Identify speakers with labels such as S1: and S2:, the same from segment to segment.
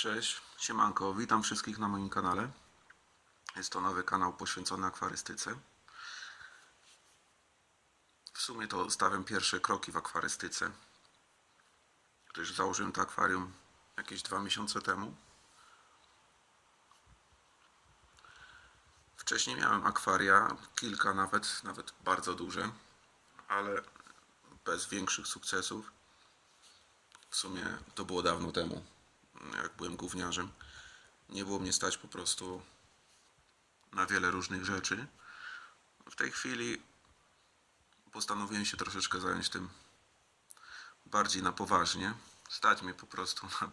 S1: Cześć, siemanko, witam wszystkich na moim kanale. Jest to nowy kanał poświęcony akwarystyce. W sumie to stawiam pierwsze kroki w akwarystyce, gdyż założyłem to akwarium jakieś dwa miesiące temu. Wcześniej miałem akwaria, kilka nawet, nawet bardzo duże, ale bez większych sukcesów. W sumie to było dawno temu, jak byłem gówniarzem. Nie było mnie stać po prostu na wiele różnych rzeczy. W tej chwili postanowiłem się troszeczkę zająć tym bardziej na poważnie. Stać mnie po prostu na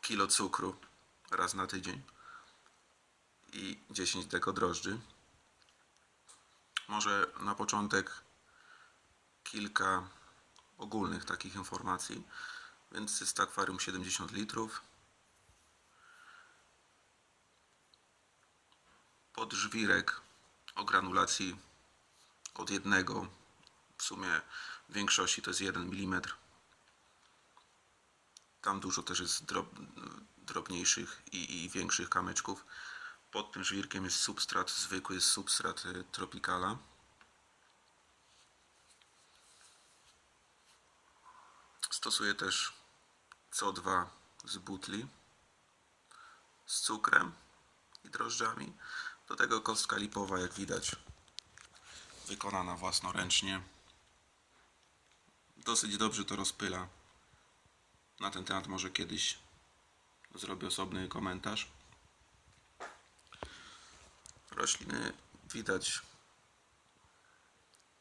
S1: kilo cukru raz na tydzień i 10 deko drożdży. Może na początek kilka ogólnych takich informacji. Więc jest akwarium 70 litrów. Podżwirek o granulacji od jednego, w sumie w większości to jest 1 mm. Tam dużo też jest drob, drobniejszych i, i większych kamyczków. Pod tym żwirkiem jest substrat, zwykły jest substrat y, Tropicala. Stosuję też CO2 z butli z cukrem i drożdżami. Do tego kostka lipowa, jak widać, wykonana własnoręcznie. Dosyć dobrze to rozpyla. Na ten temat może kiedyś zrobię osobny komentarz. Rośliny widać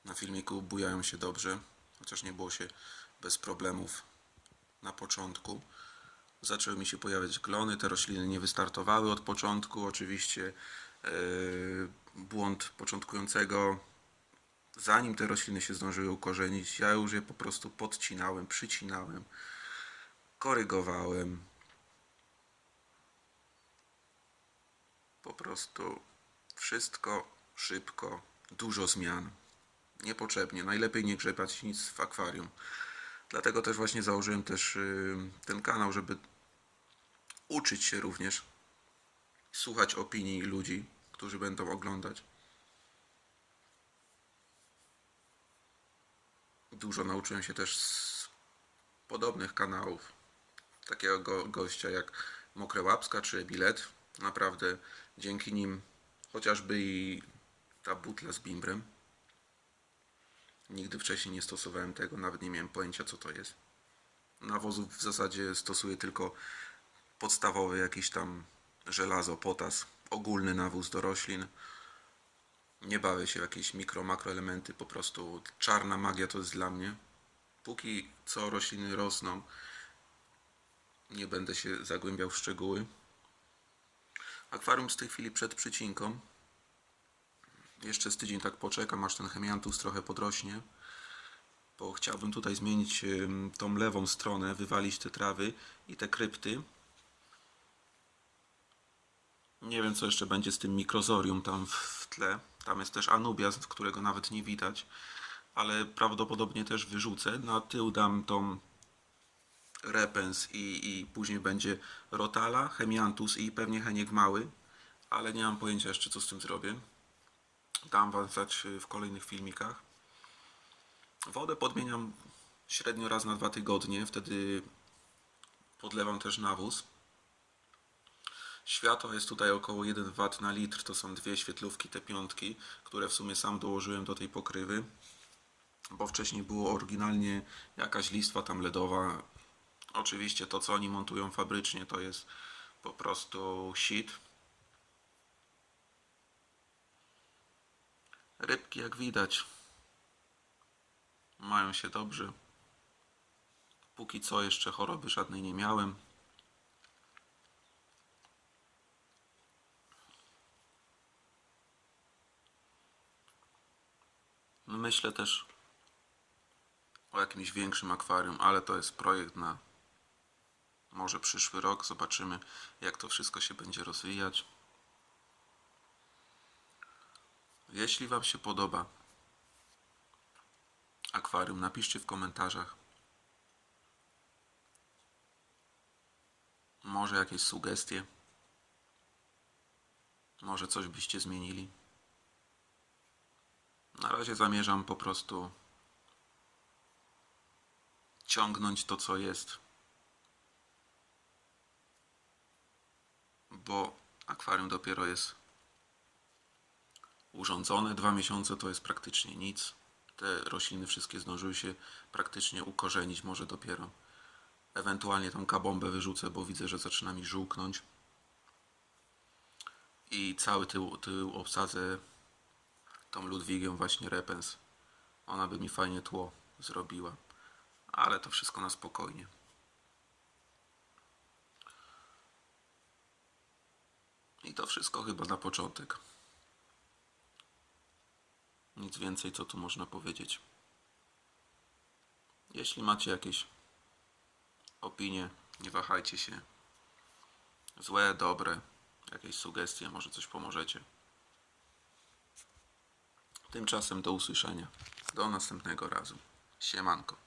S1: na filmiku bujają się dobrze, chociaż nie było się bez problemów na początku. Zaczęły mi się pojawiać glony, te rośliny nie wystartowały od początku. Oczywiście yy, błąd początkującego, zanim te rośliny się zdążyły ukorzenić, ja już je po prostu podcinałem, przycinałem, korygowałem. Po prostu wszystko szybko, dużo zmian. Niepotrzebnie. Najlepiej nie grzebać nic w akwarium. Dlatego też właśnie założyłem też y, ten kanał, żeby uczyć się również, słuchać opinii ludzi, którzy będą oglądać. Dużo nauczyłem się też z podobnych kanałów. Takiego go, gościa jak Mokre Łapska czy Bilet. Naprawdę dzięki nim chociażby i ta butla z bimbrem. Nigdy wcześniej nie stosowałem tego, nawet nie miałem pojęcia co to jest. Nawozów w zasadzie stosuję tylko podstawowy jakiś tam żelazo, potas, ogólny nawóz do roślin. Nie bawię się w jakieś mikro, makroelementy, po prostu czarna magia to jest dla mnie. Póki co rośliny rosną, nie będę się zagłębiał w szczegóły. Akwarium z tej chwili przed przycinką. Jeszcze z tydzień tak poczekam, aż ten chemiantus trochę podrośnie. Bo chciałbym tutaj zmienić tą lewą stronę, wywalić te trawy i te krypty. Nie wiem, co jeszcze będzie z tym mikrozorium tam w- tle. Tam jest też anubias, którego nawet nie widać. Ale prawdopodobnie też wyrzucę. Na tył dam tą repens i, i później będzie rotala, chemiantus i pewnie heniek mały. Ale nie mam pojęcia jeszcze, co z tym zrobię. Dam wam y, w kolejnych filmikach. Wodę podmieniam średnio raz na dwa tygodnie. Wtedy podlewam też nawóz. Światła jest tutaj około 1 W na litr. To są dwie świetlówki, te piątki, które w sumie sam dołożyłem do tej pokrywy. Bo wcześniej było oryginalnie jakaś listwa tam LEDowa. Oczywiście to, co oni montują fabrycznie, to jest po prostu shit. Rybki, jak widać, mają się dobrze. Póki co jeszcze choroby żadnej nie miałem. Myślę też o jakimś większym akwarium, ale to jest projekt na może przyszły rok. Zobaczymy, jak to wszystko się będzie rozwijać. Jeśli Wam się podoba akwarium, napiszcie w komentarzach. Może jakieś sugestie. Może coś byście zmienili. Na razie zamierzam po prostu ciągnąć to, co jest. Bo akwarium dopiero jest urządzone. Dwa miesiące to jest praktycznie nic. Te rośliny wszystkie zdążyły się praktycznie ukorzenić, może dopiero. Ewentualnie tą kabombę wyrzucę, bo widzę, że zaczyna mi żółknąć. I cały tył, tył obsadzę tą Ludwigiem właśnie repens. Ona by mi fajnie tło zrobiła. Ale to wszystko na spokojnie. I to wszystko chyba na początek. Nic więcej, co tu można powiedzieć. Jeśli macie jakieś opinie, nie wahajcie się. Złe, dobre, jakieś sugestie, może coś pomożecie. Tymczasem do usłyszenia. Do następnego razu. Siemanko.